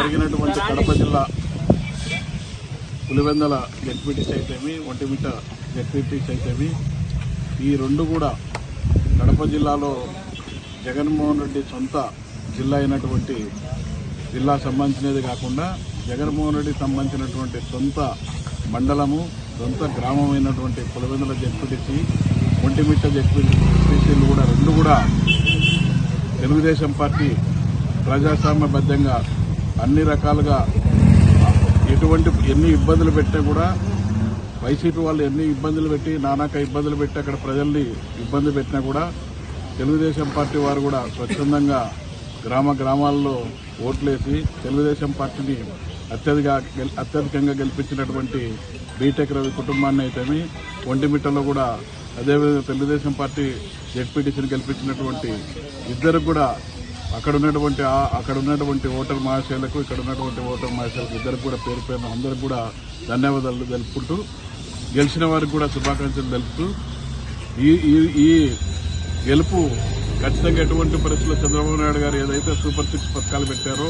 జరిగినటువంటి కడప జిల్లా పులివెందల జడ్పీటీస్ అయితేమి ఒంటిమిట్ట జడ్పీటీస్ అయితేమి ఈ రెండు కూడా కడప జిల్లాలో జగన్మోహన్ రెడ్డి సొంత జిల్లా అయినటువంటి జిల్లా సంబంధించినది కాకుండా జగన్మోహన్ రెడ్డి సంబంధించినటువంటి సొంత మండలము సొంత గ్రామం అయినటువంటి పులివెందుల జడ్పీటీసీ ఒంటిమిట్ట జడ్పీటీసీలు కూడా రెండు కూడా తెలుగుదేశం పార్టీ ప్రజాస్వామ్యబద్ధంగా అన్ని రకాలుగా ఎటువంటి ఎన్ని ఇబ్బందులు పెట్టినా కూడా వైసీపీ వాళ్ళు ఎన్ని ఇబ్బందులు పెట్టి నానాక ఇబ్బందులు పెట్టి అక్కడ ప్రజల్ని ఇబ్బంది పెట్టినా కూడా తెలుగుదేశం పార్టీ వారు కూడా స్వచ్ఛందంగా గ్రామ గ్రామాల్లో ఓట్లేసి తెలుగుదేశం పార్టీని అత్యధిక అత్యధికంగా గెలిపించినటువంటి బీటెక్ రవి కుటుంబాన్ని అయితేమి ఒంటిమిట్టలో కూడా అదేవిధంగా తెలుగుదేశం పార్టీ జెడ్పీటీసీని గెలిపించినటువంటి ఇద్దరు కూడా అక్కడ ఉన్నటువంటి అక్కడ ఉన్నటువంటి ఓటర్ మహాశయులకు ఇక్కడ ఉన్నటువంటి ఓటర్ మహాశయులకు ఇద్దరు కూడా పేరు పేరున అందరూ కూడా ధన్యవాదాలు తెలుపుకుంటూ గెలిచిన వారికి కూడా శుభాకాంక్షలు తెలుపుతూ ఈ ఈ ఈ గెలుపు ఖచ్చితంగా ఎటువంటి పరిస్థితుల్లో చంద్రబాబు నాయుడు గారు ఏదైతే సూపర్ సిక్స్ పథకాలు పెట్టారో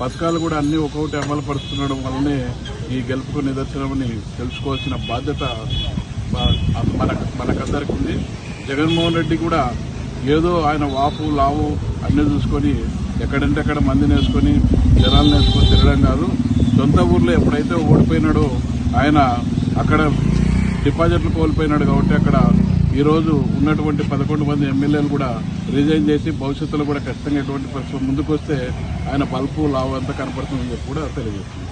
పథకాలు కూడా అన్ని ఒక్కొక్కటి అమలు పరుస్తుండడం వల్లనే ఈ గెలుపుకు నిదర్శనమని తెలుసుకోవాల్సిన బాధ్యత మన మనకందరికి ఉంది. జగన్మోహన్ రెడ్డి కూడా ఏదో ఆయన వాపు లావు అన్నీ చూసుకొని ఎక్కడంటే అక్కడ మందిని వేసుకొని జనాలను వేసుకొని తిరగడం కాదు. సొంత ఊర్లో ఎప్పుడైతే ఓడిపోయినాడో ఆయన అక్కడ డిపాజిట్లు కోల్పోయినాడు కాబట్టి అక్కడ ఈరోజు ఉన్నటువంటి పదకొండు మంది ఎమ్మెల్యేలు కూడా రిజైన్ చేసి భవిష్యత్తులో కూడా ఖచ్చితంగా ఎటువంటి పరిస్థితులు ముందుకు వస్తే ఆయన బల్పు లావు అంతా కనపడుతుందని చెప్పి కూడా తెలియజేస్తుంది